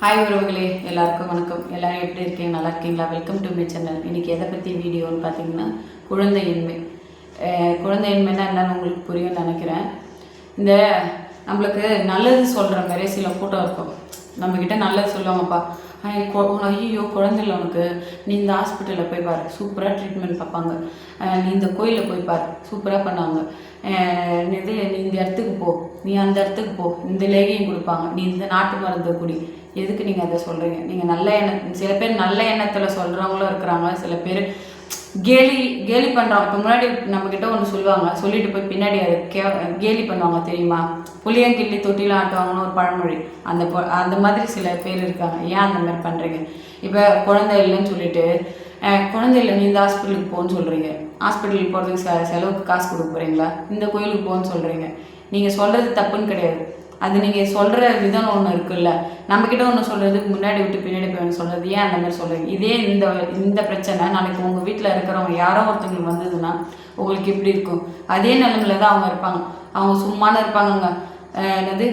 Hi உறவுகளே எல்லாருக்கும் வணக்கம். எல்லோரும் எப்படி இருக்கீங்க? நல்லா இருக்கீங்களா? வெல்கம் டு மை சேனல் இன்றைக்கி எதை பற்றி வீடியோன்னு பார்த்தீங்கன்னா குழந்தையின்மை. இன்மை குழந்தையின்மைனா என்னன்னு உங்களுக்கு புரியும்னு நினைக்கிறேன். இந்த நம்மளுக்கு நல்லது சொல்கிற மாதிரி சில கூட்டம் இருக்கும். நம்மக்கிட்ட நல்லது சொல்லுவாங்கப்பா. ஐயோ குழந்தைல உனக்கு. நீ இந்த ஹாஸ்பிட்டலில் போய் பாரு. சூப்பராக ட்ரீட்மெண்ட் பார்ப்பாங்க. நீ இந்த கோயிலில் போய் பாரு. சூப்பராக பண்ணாங்க நீ இது நீ இந்த இடத்துக்கு போ. நீ அந்த இடத்துக்கு போ. இந்த லேகியம் கொடுப்பாங்க. நீ இந்த நாட்டு மருந்து குடி. எதுக்கு நீங்கள் அதை சொல்கிறீங்க நீங்கள் நல்ல எண்ணம் சில பேர் நல்ல எண்ணத்தில் சொல்கிறவங்களும் இருக்கிறாங்க. சில பேர் கேலி கேலி பண்ணுறாங்க இப்போ முன்னாடி நம்மக்கிட்ட ஒன்று சொல்லுவாங்க. சொல்லிட்டு போய் பின்னாடி அது கே கேலி பண்ணுவாங்க தெரியுமா? புளியங்கிள்ளி தொட்டிலாம் ஆட்டுவாங்கன்னு ஒரு பழமொழி. அந்த அந்த மாதிரி சில பேர் இருக்காங்க. ஏன் அந்த மாதிரி பண்ணுறீங்க இப்போ குழந்தை இல்லைன்னு சொல்லிட்டு குழந்தை இல்லை நீ இந்த ஹாஸ்பிட்டலுக்கு போகணும்னு சொல்கிறீங்க ஹாஸ்பிட்டலுக்கு போகிறதுக்கு செலவுக்கு காசு கொடுக்க போகிறீங்களா இந்த கோயிலுக்கு போன்னு சொல்கிறீங்க நீங்கள் சொல்கிறது தப்புன்னு கிடையாது. அது நீங்கள் சொல்கிற விதம் ஒன்று இருக்குல்ல. நம்மக்கிட்ட ஒன்று சொல்கிறதுக்கு முன்னாடி விட்டு பின்னாடி போய் ஒன்று சொல்கிறது ஏன் அந்த மாதிரி சொல்கிறீங்க இதே இந்த இந்த பிரச்சனை நாளைக்கு உங்கள் வீட்டில் இருக்கிறவங்க யாரோ ஒருத்தவங்களுக்கு வந்ததுன்னா உங்களுக்கு எப்படி இருக்கும்? அதே நிலைமையில தான் அவங்க இருப்பாங்க. அவங்க சும்மான இருப்பாங்கங்க. என்னது?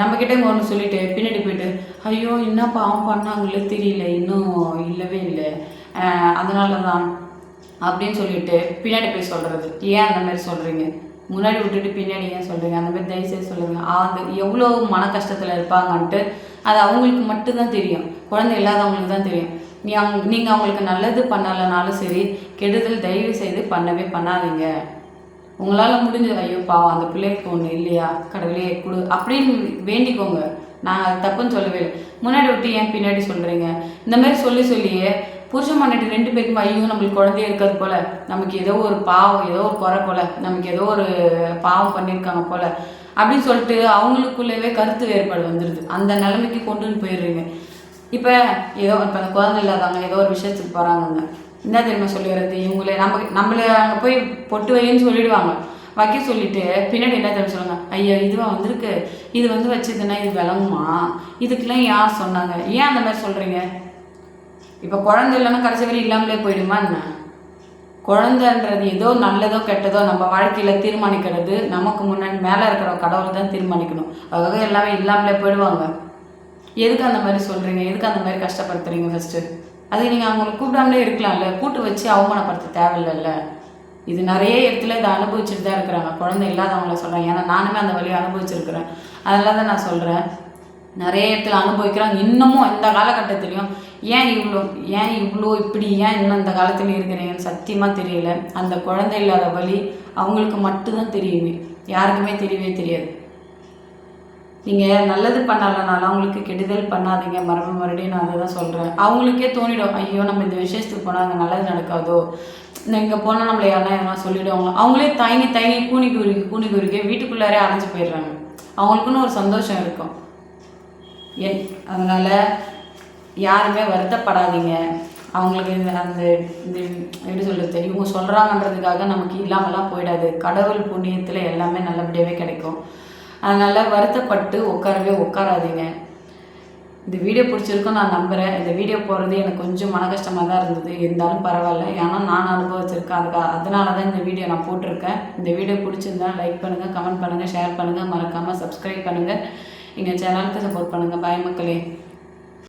நம்மக்கிட்ட இங்கே ஒன்று சொல்லிட்டு பின்னாடி போயிட்டு ஐயோ என்னப்பா அவன் பண்ணாங்களே தெரியல இன்னும் இல்லவே இல்லை. அதனால தான் அப்படின்னு சொல்லிட்டு பின்னாடி போய் சொல்கிறது ஏன் அந்த மாதிரி சொல்கிறீங்க முன்னாடி விட்டுட்டு பின்னாடி ஏன் சொல்கிறீங்க அந்த மாதிரி தயவுசெய்து சொல்லுங்கள் அது எவ்வளோ மன கஷ்டத்தில் இருப்பாங்கன்ட்டு அது அவங்களுக்கு மட்டும்தான் தெரியும். குழந்தை இல்லாதவங்களுக்கு தான் தெரியும். நீ அவங்க நீங்கள் அவங்களுக்கு நல்லது பண்ணலைனாலும் சரி கெடுதல் தயவு செய்து பண்ணவே பண்ணாதீங்க. உங்களால் முடிஞ்சது ஐயோ பாவம் அந்த பிள்ளைக்கு ஒன்று இல்லையா? கடவுளே கொடு. அப்படின்னு வேண்டிக்கோங்க. நான் அது தப்புன்னு சொல்லவே இல்லை. முன்னாடி விட்டு ஏன் பின்னாடி சொல்கிறீங்க இந்த மாதிரி சொல்லி சொல்லியே புருஷன் மன்னிட்டு ரெண்டு பேருக்கும் ஐயோ நம்மளுக்கு குழந்தையே இருக்கிறது போல. நமக்கு ஏதோ ஒரு பாவம் ஏதோ ஒரு குறை போல. நமக்கு ஏதோ ஒரு பாவம் பண்ணியிருக்காங்க போல. அப்படின்னு சொல்லிட்டு அவங்களுக்குள்ளவே கருத்து வேறுபாடு வந்துடுது அந்த நிலைமைக்கு கொண்டுன்னு போயிடுறீங்க. இப்போ ஏதோ இப்போ அந்த குழந்தை இல்லாதவங்க ஏதோ ஒரு விஷயத்துக்கு போகிறாங்கங்க என்ன தெரியுமா சொல்லி வர்றது இவங்களே நம்ம நம்மள அங்கே போய் பொட்டு வைன்னு சொல்லிடுவாங்க. வைக்க சொல்லிட்டு பின்னாடி என்ன தெரியும் சொல்லுங்க? ஐயா இதுவா வந்திருக்கு. இது வந்து வச்சதுன்னா இது விளங்குமா? இதுக்கெல்லாம் யார் சொன்னாங்க? ஏன் அந்த மாதிரி சொல்கிறீங்க இப்போ குழந்தை இல்லைன்னா கடைசி வரையும் இல்லாமலே போயிடுமா என்ன? குழந்தைன்றது ஏதோ நல்லதோ கெட்டதோ நம்ம வாழ்க்கையில் தீர்மானிக்கிறது நமக்கு முன்னாடி மேலே இருக்கிற கடவுள் தான் தீர்மானிக்கணும். அதுக்காக எல்லாமே இல்லாமலே போயிடுவாங்க. எதுக்கு அந்த மாதிரி சொல்கிறீங்க எதுக்கு அந்த மாதிரி கஷ்டப்படுத்துறீங்க ஃபஸ்ட்டு அதுக்கு நீங்கள் அவங்களை கூப்பிடாமலே இருக்கலாம்ல. கூட்டு வச்சு அவமானப்படுத்த தேவையில்லைல்ல. இது நிறைய இடத்துல இதை அனுபவிச்சுட்டு தான் இருக்கிறாங்க. குழந்தை இல்லாதவங்கள சொல்கிறேன் ஏன்னா நானுமே அந்த வழியை அனுபவிச்சிருக்கிறேன். அதனால தான் நான் சொல்கிறேன் நிறைய இடத்துல அனுபவிக்கிறாங்க. இன்னமும் இந்த காலகட்டத்திலையும் ஏன் இவ்வளோ ஏன் இவ்வளோ இப்படி ஏன் இன்னும் இந்த காலத்தில் இருக்கிறீங்கன்னு சத்தியமாக தெரியல. அந்த குழந்தை இல்லாத வழி அவங்களுக்கு மட்டும்தான் தெரியுமே. யாருக்குமே தெரியவே தெரியாது. நீங்கள் நல்லது பண்ணலைனாலும் அவங்களுக்கு கெடுதல் பண்ணாதீங்க. மறுபடியும் மறுபடியும் நான் அதை தான் சொல்கிறேன் அவங்களுக்கே தோணிடும். ஐயோ நம்ம இந்த விஷயத்துக்கு போனால் அங்கே நல்லது நடக்காதோ? இங்கே போனால் நம்மளை யாருனா எதனா சொல்லிவிடுவாங்க அவங்களே தயங்கி தயங்கி கூனி குறுக்கி கூனி குறுக்கி வீட்டுக்குள்ளாரே அரைஞ்சு போயிடுறாங்க. அவங்களுக்குன்னு ஒரு சந்தோஷம் இருக்கும். என் அதனால் யாருமே வருத்தப்படாதீங்க. அவங்களுக்கு இந்த அந்த இந்த எப்படி சொல்கிறது இவங்க சொல்கிறாங்கன்றதுக்காக நமக்கு இல்லாமலாம் போயிடாது. கடவுள் புண்ணியத்தில் எல்லாமே நல்லபடியாகவே கிடைக்கும். அதனால் வருத்தப்பட்டு உட்காரவே உட்காராதீங்க. இந்த வீடியோ பிடிச்சிருக்கும் நான் நம்புகிறேன் இந்த வீடியோ போகிறது எனக்கு கொஞ்சம் மன கஷ்டமாக தான் இருந்தது. இருந்தாலும் பரவாயில்ல. ஏன்னா நான் அனுபவிச்சிருக்கேன். அதுக்கு அதனால தான் இந்த வீடியோ நான் போட்டிருக்கேன். இந்த வீடியோ பிடிச்சிருந்தா லைக் பண்ணுங்கள் கமெண்ட் பண்ணுங்கள் ஷேர் பண்ணுங்கள் மறக்காமல் சப்ஸ்கிரைப் பண்ணுங்கள் எங்கள் சேனலுக்கு சப்போர்ட் பண்ணுங்கள் பாய் மக்களே.